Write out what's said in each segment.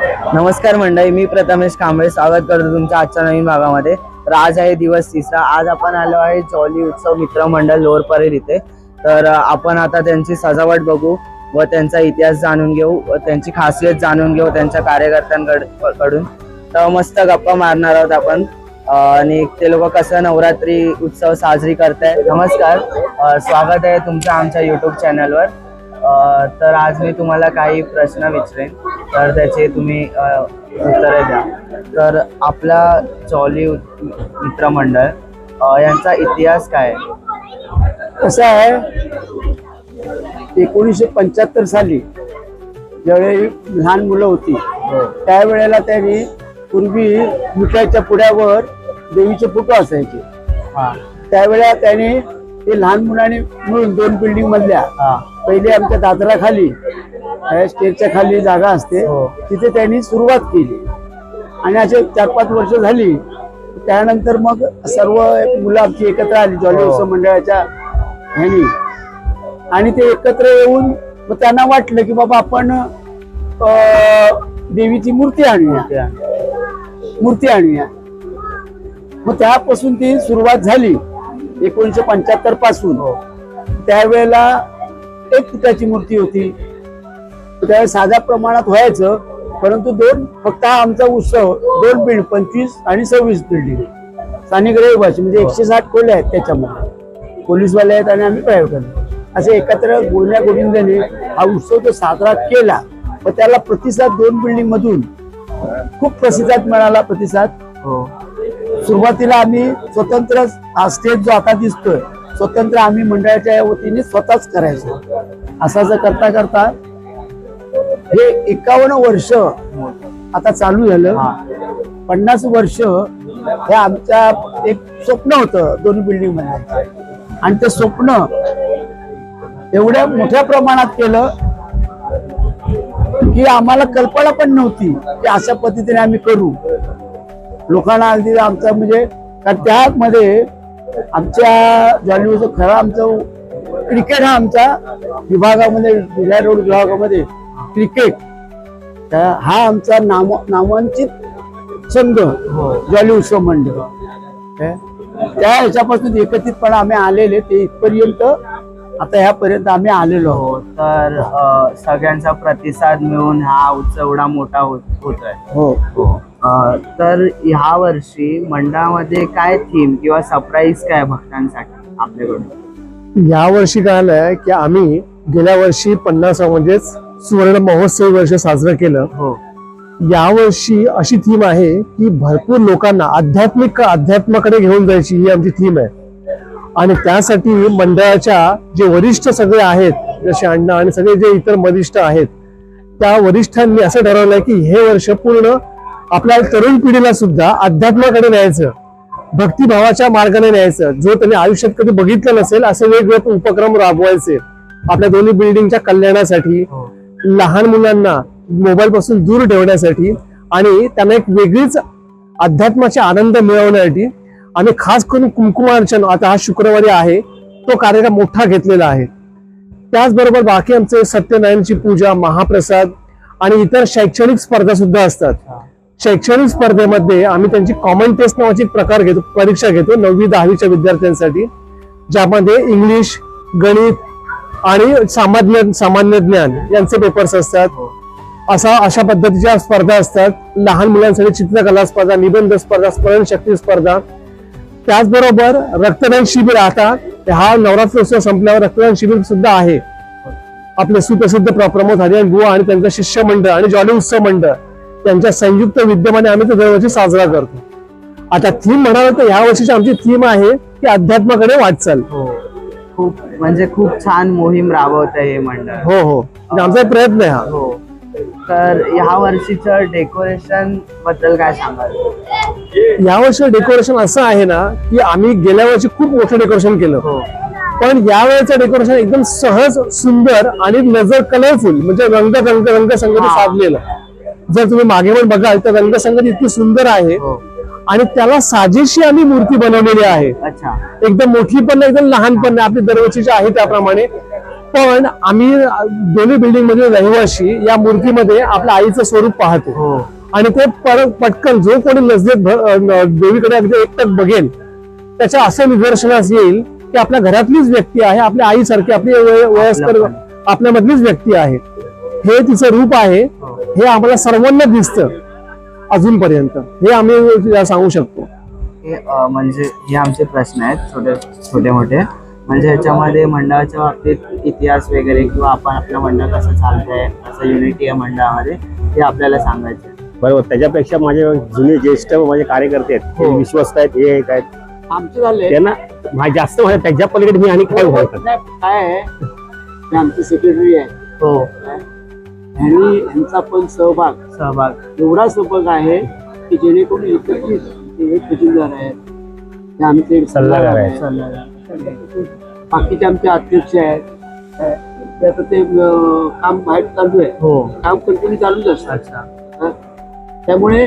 नमस्कार मंडळी मी प्रथमेश कांबळे. स्वागत करतो तुमच्या आजच्या नवीन भागामध्ये. तर आज आहे दिवस तिसरा. आज आपण आलो आहे जॉली उत्सव मित्र मंडळ लोअर परेल इथे. तर आपण आता त्यांची सजावट बघू व त्यांचा इतिहास जाणून घेऊ व त्यांची खासियत जाणून घेऊ त्यांच्या कार्यकर्त्यांकडून तर मस्त गप्पा मारणार आहोत आपण. आणि ते लोक कसं नवरात्री उत्सव साजरी करताय नमस्कार. स्वागत आहे तुमच्या आमच्या युट्यूब चॅनलवर तर आज मी तुम्हाला काही प्रश्न विचारेन. तर त्याचे तुम्ही उत्तरे द्या. तर आपला उत- मित्रमंडळ यांचा इतिहास काय? कसं आहे एकोणीसशे पंच्याहत्तर साली ज्यावेळी लहान मुलं होती त्यावेळेला त्यांनी पूर्वी मिठाईच्या पुड्यावर देवीचे फोटो असायचे. हा. त्यावेळेला त्यांनी ते लहान मुलांनी मिळून दोन बिल्डिंग मधल्या हा. पहिले आमच्या दादराखाली स्टेजच्या खाली जागा असते हो. तिथे त्यांनी सुरुवात केली आणि असे चार पाच वर्ष झाली त्यानंतर मग सर्व मुलं आमची एकत्र आली जॉली हो. उत्सव मंडळाच्या ह्यानी आणि ते एकत्र येऊन मग त्यांना वाटलं की बाबा आपण देवीची मूर्ती आणूया त्या. मूर्ती आणूया मग त्यापासून ती सुरुवात झाली एकोणीशे पंच्याहत्तरपासून हो. त्यावेळेला एक फुटाची मूर्ती होती. त्यावेळेस साध्या प्रमाणात व्हायचं परंतु दोन फक्त हा आमचा उत्सव दोन बिल्ड पंचवीस आणि सव्वीस बिल्डिंग. स्थानिक रहिवासी म्हणजे एकशे साठ खोल्या आहेत त्याच्यामध्ये. पोलीसवाले आहेत आणि आम्ही प्रायव्हेट असे एकत्र गोळण्या गोविंदाने हा उत्सव जो साजरा केला व त्याला प्रतिसाद दोन बिल्डिंग मधून खूप प्रतिसाद मिळाला प्रतिसाद. हो. सुरुवातीला आम्ही स्वतंत्र हा स्टेज जो आता दिसतोय स्वतंत्र आम्ही मंडळाच्या वतीने स्वतःच करायचो. असं असं करता करता हे एकावन्न वर्ष आता चालू झालं. पन्नास वर्ष हे आमच्या एक स्वप्न होतं दोन्ही बिल्डिंगमध्ये आणि ते स्वप्न एवढ्या मोठ्या प्रमाणात केलं की आम्हाला कल्पना पण नव्हती की अशा पद्धतीने आम्ही करू. लोकांना अगदी आमचा म्हणजे कारण त्यामध्ये आमच्या जॉलीवूडचा खरा आमचं क्रिकेट हा आमच्या विभागामध्ये जिल्हा रोड विभागामध्ये क्रिकेट हा आमचा नाम नामांकित संघ हो. जॉली उत्सव मंडळ? त्या ह्याच्यापासून एकत्रितपणे आम्ही आलेले ते इथपर्यंत आता ह्यापर्यंत आम्ही आलेलो आहोत हो तर अ, सगळ्यांचा प्रतिसाद मिळून हा उत्सव एवढा मोठा होत होतोय हो अ, तर ह्या वर्षी मंडळामध्ये काय थीम किंवा सरप्राईज काय भक्तांसाठी आपल्याकडून? या वर्षी काय आलंय की आम्ही गेल्या वर्षी पन्नास म्हणजेच सुवर्ण महोत्सव वर्ष साजरं केलं. हो. या वर्षी अशी थीम आहे की भरपूर लोकांना आध्यात्मिक अध्यात्माकडे घेऊन जायची ही आमची थीम आहे. आणि त्यासाठी मंडळाच्या जे वरिष्ठ सगळे आहेत जसे अण्णा आणि सगळे जे इतर वरिष्ठ आहेत त्या वरिष्ठांनी असं ठरवलंय की हे वर्ष पूर्ण आपल्या तरुण पिढीला सुद्धा अध्यात्माकडे न्यायचं भक्तिभावाच्या मार्गाने न्यायचं जो त्यांनी आयुष्यात कधी बघितलं नसेल असे वेगवेगळे उपक्रम राबवायचे. आपल्या दोन्ही बिल्डिंगच्या कल्याणासाठी हो. लहान मुलांना मोबाईल पासून दूर ठेवण्यासाठी आणि त्यांना एक वेगळीच अध्यात्माचा आनंद मिळवण्यासाठी आम्ही खास करून कुंकुमार्चन आता हा शुक्रवारी आहे तो कार्यक्रम मोठा घेतलेला आहे. त्याचबरोबर बाकी आमचे सत्यनारायणची पूजा महाप्रसाद आणि इतर शैक्षणिक स्पर्धा सुद्धा असतात. शैक्षणिक स्पर्धेमध्ये आम्ही त्यांची कॉमन टेस्ट नावाची एक प्रकार घेतो परीक्षा घेतो नववी दहावीच्या विद्यार्थ्यांसाठी ज्यामध्ये इंग्लिश गणित आणि सामान्य सामान्य ज्ञान यांचे पेपर्स असतात. असा अशा पद्धतीच्या स्पर्धा असतात. लहान मुलांसाठी चित्रकला स्पर्धा निबंध स्पर्धा स्मरणशक्ती स्पर्धा. त्याचबरोबर रक्तदान शिबिर आता हा नवरात्रोत्सव संपल्यावर रक्तदान शिबिर सुद्धा आहे. आपले सुप्रसिद्ध प्र- प्रमोद हरियाण बुवा आणि त्यांचं शिष्य मंडळ आणि जॉली उत्सव मंडळ. त्यांच्या संयुक्त विद्यमाने आम्ही तो दरवर्षी साजरा करतो. आता थीम म्हणाल तर ह्या वर्षीची आमची थीम आहे की अध्यात्माकडे वाटचाल. हो. खूप म्हणजे खूप छान मोहीम राबवत आहे हे मंडळ. हो हो. आणि आमचा एक प्रयत्न आहे हा. हो. तर ह्या वर्षीचं डेकोरेशनबद्दल काय सांगाल? या वर्षी डेकोरेशन असं आहे ना की आम्ही गेल्या वर्षी खूप मोठं डेकोरेशन केलं. हो. पण यावेळेचं डेकोरेशन एकदम सहज सुंदर आणि नजर कलरफुल म्हणजे रंग रंग रंगसंगती हा. साधलेलं. जर तुम्ही मागे पण बघाल तर रंगसंगती इतकी सुंदर आहे. हो. आणि त्याला साजेशी आम्ही मूर्ती बनवलेली आहे. अच्छा. एकदम मोठी पण नाही एकदम लहान पण नाही. आपली दरवर्षीची आहे त्याप्रमाणे. पण आम्ही दोन्ही बिल्डिंगमध्ये रहिवाशी या मूर्तीमध्ये आपल्या आईचं स्वरूप पाहतो. हो. आणि ते परत पटकन जो कोणी नजरेत देवीकडे अगदी एकटक बघेल त्याच्या असं निदर्शनास येईल की आपल्या घरातलीच व्यक्ती आहे आपल्या आईसारखी आपली वय- वयस्कर. आपल्यामधलीच व्यक्ती आहे. हे तिचं रूप आहे. हो. हे आम्हाला सर्वांना दिसतं अजूनपर्यंत. हे आम्ही सांगू शकतो. हे म्हणजे हे आमचे प्रश्न आहेत छोटे छोटे मोठे. म्हणजे ह्याच्यामध्ये मंडळाच्या बाबतीत इतिहास वगैरे किंवा आपण आपलं मंडळ कसं चालतंय कसं युनिटी आहे मंडळामध्ये हे आपल्याला सांगायचं. बरोबर. त्याच्यापेक्षा माझे जुने ज्येष्ठ माझे कार्यकर्ते आहेत हो. ते विश्वस्त आहेत हे एक आहेत. आमचं झालंय त्यांना मा- जास्त माझ्या त्याच्या पलीकडे मी आणि काय बोलतात नाही, काय आहे? आमचे सेक्रेटरी आहे. हो. ह्यांनी ह्यांचा पण सहभाग सहभाग. एवढा सहभाग आहे की जेणेकरून एकत्रित ते एक खजिनदार आहेत ते आमचे सल्लागार आहेत. सल्लागार. बाकीचे आमचे अध्यक्ष आहेत. ते आता ते अं, काम बाहेर चालू आहे. हो. काम कंटिन्यू चालूच असतं. अच्छा. हं. त्यामुळे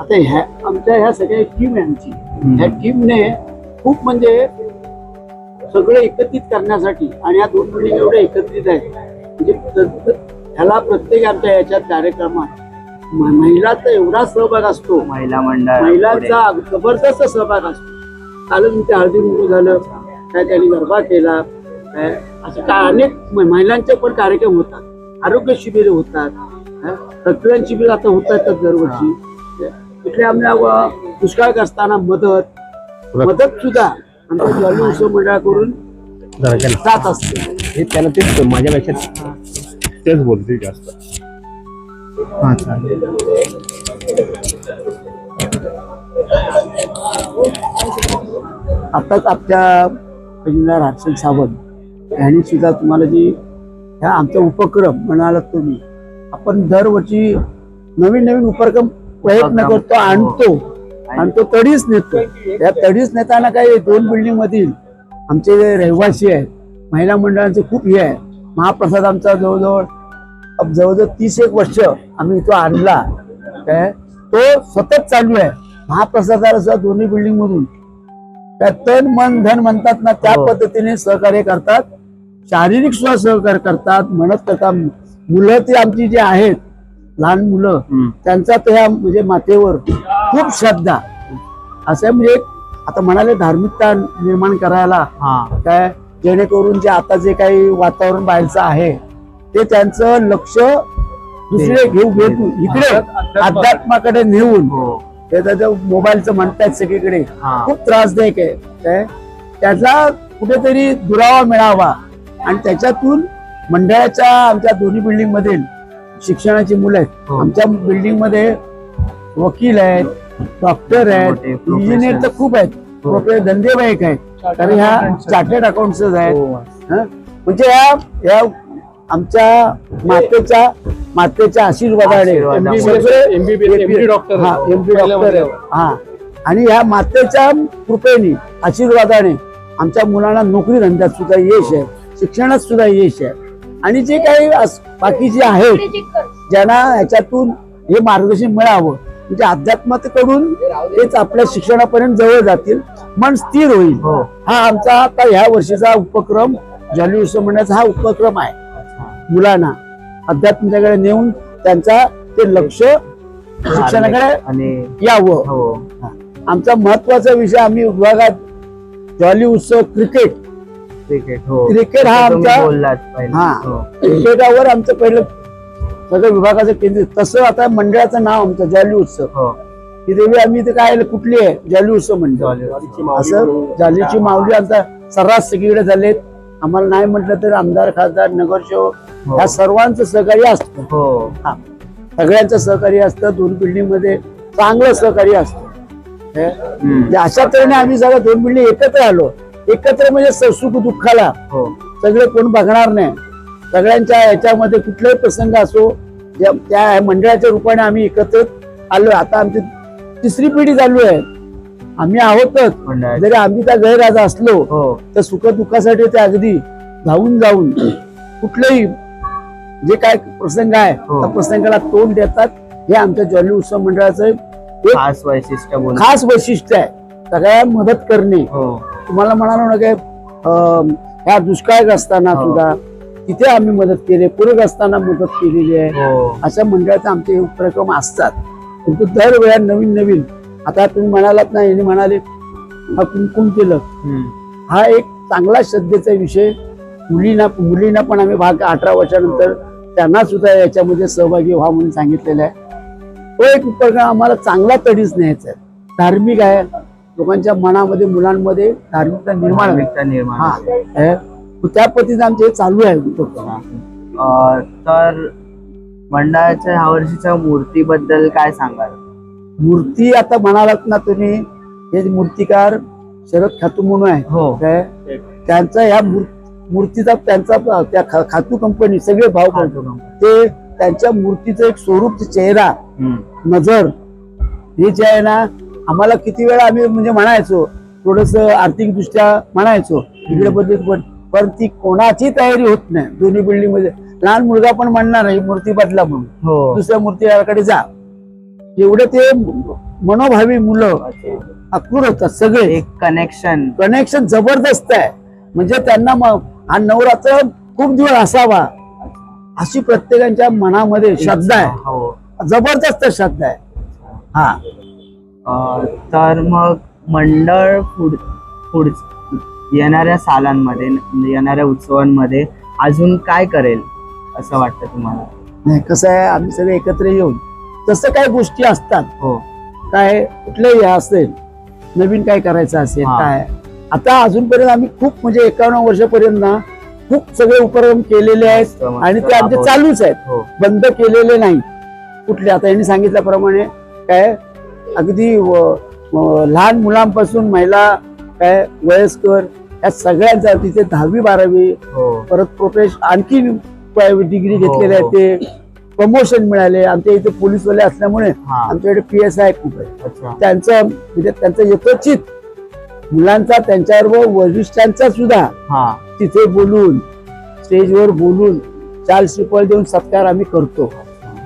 आता ह्या आमच्या ह्या सगळ्या टीम आहे आमची ह्या टीमने खूप म्हणजे सगळं एकत्रित करण्यासाठी आणि या दोन बिल्डिंग एवढे एकत्रित आहेत. म्हणजे ह्याला प्रत्येक आमच्या याच्यात कार्यक्रमात महिलाचा एवढा सहभाग असतो. महिला मंडळ महिलांचा जबरदस्त सहभाग असतो. कालच तुमचे हळदी कुंकू झालं काय त्यांनी गरबा केला काय असं काय अनेक महिलांचे पण कार्यक्रम होतात. आरोग्य शिबिर होतात? रक्तदान शिबिर आता होतातच दरवर्षी. तिकडे आम्हाला व- दुष्काळग्रस्तांना मदत मदत सुद्धा आमच्या जॉली उत्सव मंडळाकडून जात असते. हे त्याला तेच माझ्यापेक्षा तेच बोलते जास्त. हा चालेल आताच आपल्या खजिनदार हर्षल सावंत यांनी सुद्धा तुम्हाला जी ह्या आमचा उपक्रम म्हणालात तुम्ही आपण दरवर्षी नवीन नवीन उपक्रम प्रयत्न उपक्रम. करतो आणतो. आणि तो तडीच नेतो. या तडीच नेताना काही दोन बिल्डिंग मधील आमचे जे रहिवासी आहेत महिला मंडळांचे खूप हे आहे महाप्रसाद आमचा जवळजवळ जवळजवळ तीस एक वर्ष आम्ही तो आणला. काय तो सतत चालू आहे. महाप्रसादाला सुद्धा दोन्ही बिल्डिंग मधून. त्या तन मन धन म्हणतात ना त्या हो. पद्धतीने सहकार्य करतात. शारीरिक सुद्धा सहकार्य करतात. म्हणत करतात मुलं ती आमची जी आहेत लहान मुलं. त्यांचा तर ह्या म्हणजे मातेवर खूप श्रद्धा. असं म्हणजे आता म्हणाले धार्मिकता निर्माण करायला. हा. काय जेणेकरून जे आता जे काही वातावरण बाहेरचं आहे ते त्यांचं लक्ष दुसरे घेऊ घेऊ इकडे अध्यात्माकडे नेऊन हो ते त्याचं मोबाईलचं म्हणतायत सगळीकडे हा. खूप त्रासदायक आहे त्याचा कुठेतरी दुरावा मिळावा आणि त्याच्यातून मंडळाच्या आमच्या दोन्ही बिल्डिंग मधील शिक्षणाची मुलं आहेत हो. आमच्या बिल्डिंगमध्ये वकील आहेत डॉक्टर आहेत. इंजिनियर तर खूप आहेत हो. प्रोफेसर धंदेवाईक आहेत कारण ह्या चार्टर्ड अकाउंट्स आहेत हो. हं? म्हणजे या या आमच्या मातेच्या मातेच्या आशीर्वादाने डॉक्टर हा एमपी डॉक्टर आहे. हा. आणि ह्या मातेच्या कृपेने आशीर्वादाने आमच्या मुलांना नोकरी धंद्यात सुद्धा यश आहे. शिक्षणात सुद्धा यश आहे. आणि जे काही अस- बाकीचे आहेत ज्यांना ह्याच्यातून हे मार्गदर्शन मिळावं म्हणजे अध्यात्माकडून तेच आपल्या शिक्षणापर्यंत जवळ जातील मन स्थिर होईल. हो. हा आमचा आता ह्या वर्षीचा उपक्रम जॉली उत्सव म्हणण्याचा हा उपक्रम आहे. मुलांना अध्यात्माकडे नेऊन त्यांचा ते लक्ष शिक्षणाकडे यावं. हो. आमचा महत्त्वाचा विषय आम्ही विभागात जॉली उत्सव क्रिकेट. क्रिकेट हो. क्रिकेट हा आमचा- हा. हो. क्रिकेटावर आमचं पहिलं सगळं विभागाचं केंद्रित तसं आता मंडळाचं नाव आमचं जॉली उत्सव. हो. देवी आम्ही ते काय कुठली आहे? जॉली उत्सव जॉली असं जालीची माऊली आमचा सर्रास सगळीकडे झालेत. आम्हाला नाही म्हटलं तर आमदार खासदार नगरसेवक हो. ह्या सर्वांचं सहकार्य असतं. हो. हा. सगळ्यांचं सहकार्य असतं दोन बिल्डिंगमध्ये चांगलं सहकार्य असतं. हे? म्हणजे अशा तऱ्हेने आम्ही सगळं दोन बिल्डिंग एकत्र आलो. एकत्र म्हणजे स- सुख दुःखाला. हो. सगळे कोण बघणार नाही. सगळ्यांच्या याच्यामध्ये कुठलाही प्रसंग असो त्या मंडळाच्या रूपाने आम्ही एकत्र आलो. आता आमची तिसरी पिढी चालू आहे. आम्ही आहोतच. जरी आम्ही त्या गैरराज असलो हो. तर सुख दुःखासाठी ते अगदी धावून जाऊन कुठलंही जे काय प्रसंग आहे हो. त्या प्रसंगाला तोंड देतात हे आमच्या जॉली उत्सव मंडळाचं एक खास वैशिष्ट्य खास वैशिष्ट्य आहे. सगळ्या मदत करणे. हो. तुम्हाला म्हणालो ना काय ह्या दुष्काळग्रस्तांना हो. सुद्धा तिथे आम्ही मदत केली पूरग्रस्तांना मदत केलेली आहे. अशा मंडळाचे आमचे उपक्रम असतात. परंतु दरवेळा नवीन नवीन आता तुम्ही म्हणालात ना यांनी म्हणाले हा कुंकुम केलं. हा एक चांगला श्रद्धेचा विषय. मुलींना मुलींना पण आम्ही भाग अठरा वर्षानंतर त्यांना सुद्धा याच्यामध्ये सहभागी व्हा म्हणून सांगितलेलं आहे. तो एक उपक्रम आम्हाला चांगला तडीच न्यायचा आहे. धार्मिक आहे. लोकांच्या मनामध्ये मुलांमध्ये धार्मिकता निर्माण हा. त्या पद्धतीने आमचे हे चालू आहे उपक्रम. तर मंडळाच्या ह्या वर्षीच्या मूर्तीबद्दल काय सांगाल? मूर्ती आता म्हणालात ना तुम्ही हे मूर्तिकार शरद खातू म्हणून आहे हो. काय? त्यांचा ह्या मूर- मूर्तीचा त्यांचा त्या खातू कंपनी सगळे भाव ते त्यांच्या मूर्तीचं एक स्वरूप चेहरा. नजर हे जे आहे ना आम्हाला किती वेळा आम्ही म्हणजे म्हणायचो थोडस आर्थिक दृष्ट्या म्हणायचो इकडे पद्धत पण पण ती कोणाची तयारी होत नाही. दोन्ही बिल्डिंगमध्ये लहान मुलगा पण म्हणणार ही मूर्ती बदला म्हणून. हो. दुसऱ्या मूर्तीकडे जा. एवढे ते मनोभावी मुलं आकृर होतात सगळे. एक कनेक्शन कनेक्शन जबरदस्त आहे. म्हणजे त्यांना मग हा नवरात्र खूप दिवस असावा. अशी प्रत्येकाच्या मनामध्ये श्रद्धा आहे. हो. जबरदस्त श्रद्धा आहे. हा. तर मग मंडळ पुढ पुढ येणाऱ्या सालांमध्ये येणाऱ्या उत्सवांमध्ये अजून काय करेल असं वाटतं तुम्हाला? नाही कसं आहे आम्ही सगळे एकत्र येऊन तसं काय गोष्टी असतात. हो. काय कुठलंही हे असेल नवीन काय करायचं असेल हा. काय? आता अजूनपर्यंत आम्ही खूप म्हणजे एकावन्न वर्षापर्यंत ना खूप सगळे उपक्रम केलेले आहेत मस्त, मस्त. आणि ते आमचे चालूच आहेत. हो. बंद केलेले नाही. कुठले? आता यांनी सांगितल्याप्रमाणे काय? अगदी व- व- लहान मुलांपासून महिला काय वयस्कर या सगळ्यांचा तिथे दहावी बारावी हो. परत प्रोफेश आणखी डिग्री हो, घेतलेले आहेत. ते. प्रमोशन मिळाले. आमच्या इथे पोलीसवाले असल्यामुळे आमच्याकडे पी एस आय खूप आहे. त्यांचं म्हणजे त्यांचं यथोचित मुलांचा त्यांच्याबरोबर वरिष्ठांचा सुद्धा हा. तिथे बोलून स्टेजवर बोलून चाल श्रीफळ देऊन सत्कार आम्ही करतो.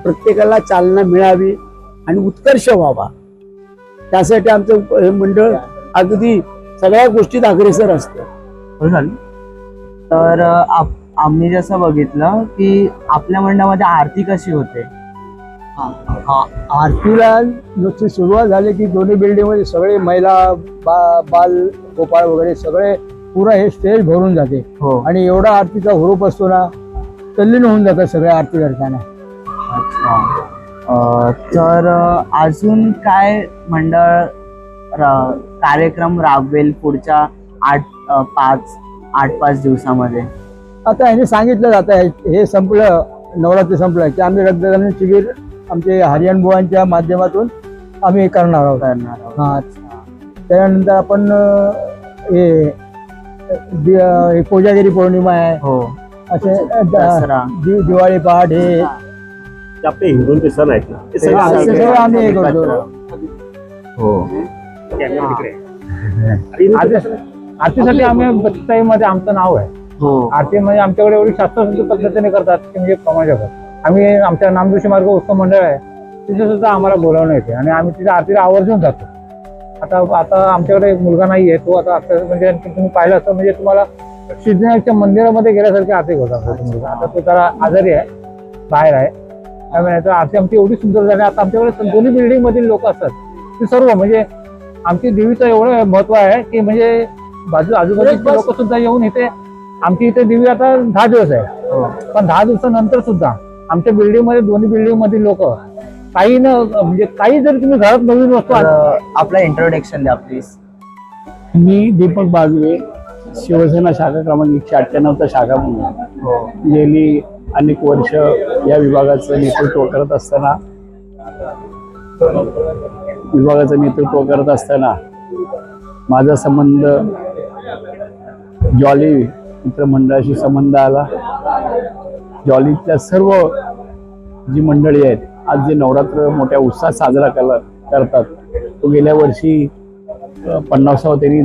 प्रत्येकाला चालना मिळावी आणि उत्कर्ष व्हावा. त्यासाठी आमचं हे मंडळ अगदी सगळ्या गोष्टीत अग्रेसर असतं. तर आप- आम्ही जसं बघितलं की आपल्या मंडळामध्ये आरती कशी होते? आरतीला नुसती सुरुवात झाली की दोन्ही बिल्डिंगमध्ये सगळे महिला बा बाल गोपाळ वगैरे सगळे पुरं हे स्टेज भरून जाते. हो. आणि एवढा आरतीचा हुरूप असतो ना तल्लीन होऊन जातात सगळ्या आरती करताना. अच्छा. तर अजून काय मंडळ कार्यक्रम राबवेल पुढच्या आठ पाच आठ पाच दिवसामध्ये? आता ह्याने सांगितलं जातं हे- हे संपलं नवरात्री संपलं की आम्ही रक्तदान शिबिर आमचे हरियाण बुवांच्या माध्यमातून आम्ही करणार आहोत. करणार आहोत. हा. त्यानंतर आपण हे हे कोजागिरी पौर्णिमा आहे. हो. असे दिवाळी पहाट हे. आपले हिंदूंचे सण आहेत ना. ते सगळे हा. आम्ही हे करतो. हो. कॅमेरा तिकडे. आहे. आरती- आरतीसाठी आम्ही बत्ताईमध्ये आमचं नाव आहे. हो. आरती म्हणजे आमच्याकडे एवढी शास्त्रशुद्ध पद्धतीने करतात की म्हणजे शकत आम्ही आमच्या नामदोशी मार्ग उत्सव मंडळ आहे तिथे सुद्धा आम्हाला बोलावणं येते आणि आम्ही तिथे आरतीला आवर्जून जातो. आता आता आमच्याकडे एक मुलगा नाही आहे तो आता आता म्हणजे तुम्ही पाहिलं असतं म्हणजे तुम्हाला सिद्धनाथच्या मंदिरामध्ये गेल्यासारखी आरती होता तो मुलगा आता तो जरा आजारी आहे बाहेर आहे. त्यामुळे आरती आमची एवढी सुंदर झाली. आता आमच्याकडे दोन्ही बिल्डिंग मधील लोक असतात. ते सर्व म्हणजे आमची देवीचं एवढं महत्त्व आहे की म्हणजे बाजू आजूबाजूचे लोक सुद्धा येऊन इथे आमची इथे देवी आता दहा दिवस आहे. हो. पण दहा दिवसानंतर सुद्धा आमच्या बिल्डिंगमध्ये दोन्ही बिल्डिंग मधील लोक काही न म्हणजे काही जरी तुम्ही घरात नवीन वस्तू आपलं इंट्रोडक्शन द्या प्लीज मी दीपक बागवे शिवसेना शाखा क्रमांक एकशे अठ्ठ्याण्णवचा शाखा म्हणून. हो. गेली अनेक वर्ष या विभागाचं नेतृत्व करत असताना विभागाचं नेतृत्व करत असताना माझा संबंध जॉली मित्रमंडळाशी संबंध आला. जॉलीतल्या सर्व जी मंडळी आहेत आज जे नवरात्र मोठ्या उत्साहात साजरा केला करतात तो गेल्या वर्षी पन्नासावा त्यांनी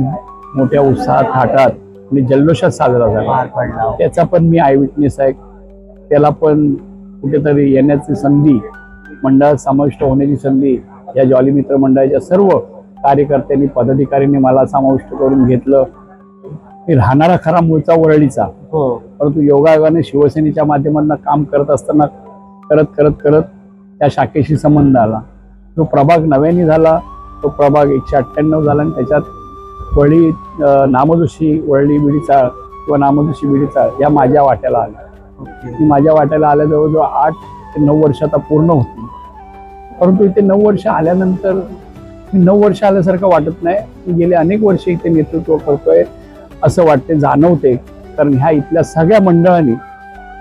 मोठ्या उत्साहात थाटात आणि जल्लोषात साजरा झाला. त्याचा पण मी आय विटनेस आहे. त्याला पण कुठेतरी येण्याची संधी मंडळात समाविष्ट होण्याची संधी या जॉली मित्र मंडळाच्या सर्व कार्यकर्त्यांनी पदाधिकाऱ्यांनी मला समाविष्ट करून घेतलं. राहणारा खरा मूळचा वरळीचा. हो. परंतु योगायोगाने शिवसेनेच्या माध्यमातून काम करत असताना करत करत करत त्या शाखेशी संबंध आला. जो प्रभाग नव्याने झाला तो प्रभाग एकशे अठ्ठ्याण्णव झाला आणि त्याच्यात वळी अं, नामदोशी वळली बिडीचाळ किंवा नामदोशी बिडीचाळ या माझ्या वाट्याला आल्या मी माझ्या वाट्याला आल्या जवळजवळ आठ ते नऊ वर्ष आता पूर्ण होती परंतु इथे नऊ वर्ष आल्यानंतर मी नऊ वर्ष आल्यासारखं वाटत नाही. मी गेले अनेक वर्ष इथे नेतृत्व करतोय. असं वाटते जाणवते. कारण ह्या इथल्या सगळ्या मंडळांनी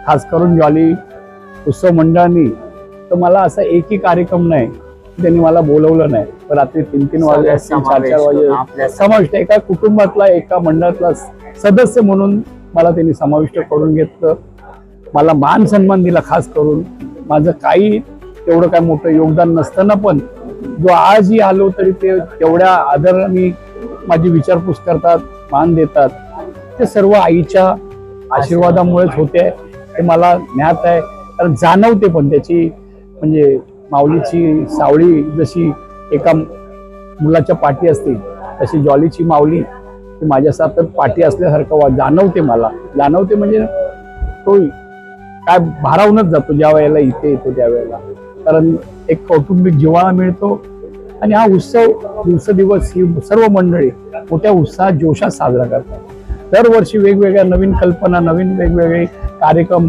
खास करून जॉली उत्सव मंडळांनी तर मला असा एकही कार्यक्रम नाही त्यांनी मला बोलवलं नाही. रात्री तीन तीन वाजले असतील चार चार वाजे समाविष्ट एका कुटुंबातला एका मंडळातला सदस्य म्हणून मला त्यांनी समाविष्ट करून घेतलं. मला मान सन्मान दिला खास करून. माझं काही तेवढं काय मोठं योगदान नसताना पण जो आजही आलो तरी ते तेवढ्या आदराने माझी विचारपूस करतात. मान देतात. ते सर्व आईच्या आशीर्वादामुळेच होते. ते मला ज्ञात आहे. कारण जाणवते पण त्याची म्हणजे माऊलीची सावळी जशी एका मुलाच्या पाठी असते तशी जॉलीची माऊली ती माझ्या पाठी असल्यासारखं जाणवते मला. जाणवते म्हणजे तो काय भारावूनच जातो ज्या वेळेला इथे येतो त्यावेळेला कारण एक कौटुंबिक जिव्हाळा मिळतो आणि हा उत्सव दिवसेदिवस ही सर्व मंडळी मोठ्या उत्साहात जोशात साजरा करतात. दरवर्षी वेगवेगळ्या नवीन कल्पना नवीन वेगवेगळे कार्यक्रम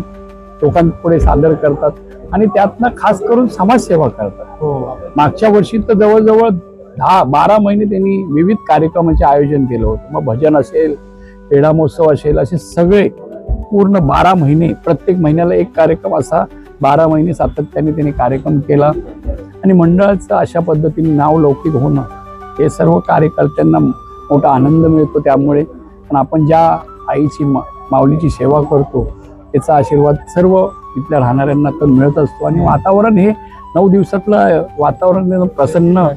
लोकांपुढे सादर करतात आणि त्यातनं खास करून समाजसेवा करतात. हो मागच्या वर्षी तर जवळजवळ दहा बारा महिने त्यांनी विविध कार्यक्रमाचे आयोजन केलं होतं. मग भजन असेल क्रीडा महोत्सव असेल असे सगळे पूर्ण बारा महिने प्रत्येक महिन्याला एक कार्यक्रम असा बारा महिने सातत्याने त्यांनी कार्यक्रम केला. आणि मंडळाचं अशा पद्धतीने नाव लौकिक होणं हे सर्व कार्यकर्त्यांना मोठा आनंद मिळतो त्यामुळे. पण आपण ज्या आईची मा माऊलीची सेवा करतो त्याचा आशीर्वाद सर्व इथल्या राहणाऱ्यांना तर मिळत असतो. आणि वातावरण हे नऊ दिवसातलं वातावरण प्रसन्न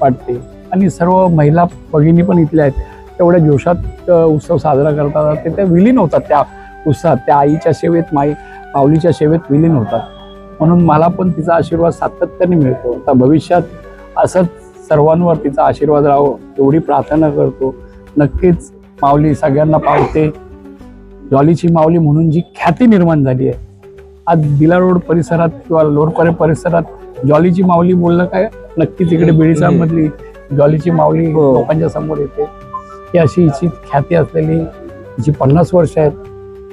वाटते. आणि सर्व महिला भगिनी पण इथल्या आहेत. तेवढ्या जोशात उत्सव साजरा करतात. ते त्या विलीन होतात त्या उत्साहात. त्या आईच्या सेवेत माई माऊलीच्या सेवेत विलीन होतात. म्हणून मला पण तिचा आशीर्वाद सातत्याने मिळतो. आता भविष्यात असंच सर्वांवर तिचा आशीर्वाद राहावं एवढी प्रार्थना करतो. नक्कीच माऊली सगळ्यांना पावते. जॉलीची माऊली म्हणून जी ख्याती निर्माण झाली आहे. आज दिला रोड परिसरात किंवा लोरपरे परिसरात जॉलीची माऊली बोललं काय? नक्कीच इकडे बिडीचा मधली जॉलीची माऊली हो. लोकांच्या समोर येते. ही अशी हिची ख्याती असलेली हिची पन्नास वर्ष आहेत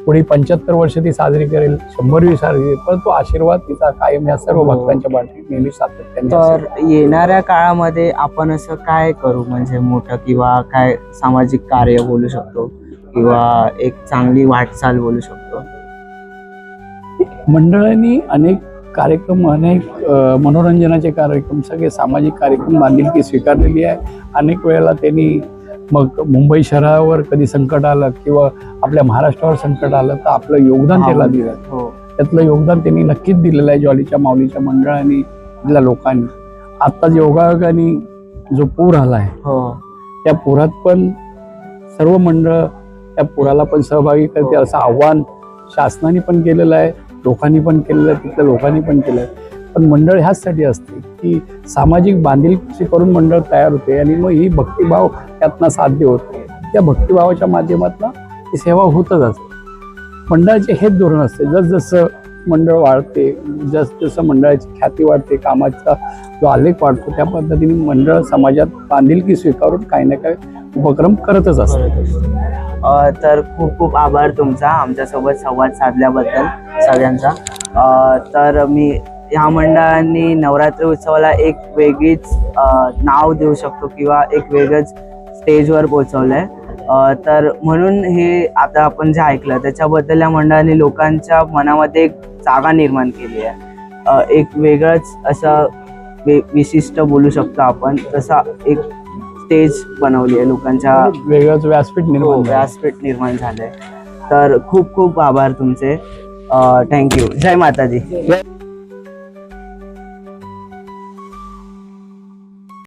पुढे पंच्याहत्तर वर्ष ती साजरी करेल शंभरवी साजरी करेल पण तो आशीर्वाद तिचा कायम या सर्व हो. भक्तांच्या पाठी नेहमी सातत्याने असेल. तर येणाऱ्या काळामध्ये आपण असं काय करू म्हणजे मोठं किंवा काय सामाजिक कार्य बोलू शकतो किंवा एक चांगली वाटचाल बोलू शकतो मंडळांनी अनेक कार्यक्रम अनेक मनोरंजनाचे कार्यक्रम सगळे सामाजिक कार्यक्रम बांधिलकी स्वीकारलेली आहे अनेक वेळेला त्यांनी मग मुंबई शहरावर कधी संकट आलं किंवा आपल्या महाराष्ट्रावर संकट आलं तर आपलं योगदान त्याला दिलं. हो त्यातलं योगदान त्यांनी नक्कीच दिलेलं आहे जॉलीच्या माऊलीच्या मंडळांनी इथल्या लोकांनी. आत्ता योगायोगाने जो पूर आला आहे हो. त्या पुरात पण सर्व मंडळ त्या पुराला पण सहभागी करते असं आव्हान शासनाने पण केलेलं आहे लोकांनी पण केलेलं आहे तिथल्या लोकांनी पण केलं आहे. पण मंडळ ह्याचसाठी असते की सामाजिक बांधिलकी करून मंडळ तयार होते आणि मग ही भक्तिभाव त्यातनं साध्य होते त्या भक्तिभावाच्या माध्यमातून ही सेवा होतच असते. मंडळाचे हेच धोरण असते. जसजसं मंडळ वाढते जसजसं मंडळाची ख्याती वाढते कामाचा जो आलेख वाढतो त्या पद्धतीने मंडळ समाजात बांधिलकी स्वीकारून काही ना काही उपक्रम करतच असते. तर खूप खूप आभार तुमचा आमच्यासोबत संवाद साधल्याबद्दल सगळ्यांचा. तर मी ह्या मंडळांनी नवरात्री उत्सवाला एक वेगळीच नाव देऊ शकतो किंवा एक वेगळंच स्टेजवर पोहोचवलंय. अ, तर म्हणून हे आता आपण जे ऐकलं त्याच्याबद्दल या मंडळाने लोकांच्या मनामध्ये एक जागा निर्माण केली आहे. एक वेगळंच असं वे विशिष्ट बोलू शकतो आपण तसा एक स्टेज बनवली आहे लोकांच्या वेगळंच व्यासपीठ हो, निर्माण झालं. व्यासपीठ निर्माण झालंय. तर खूप खूप आभार तुमचे. थँक्यू जय माताजी.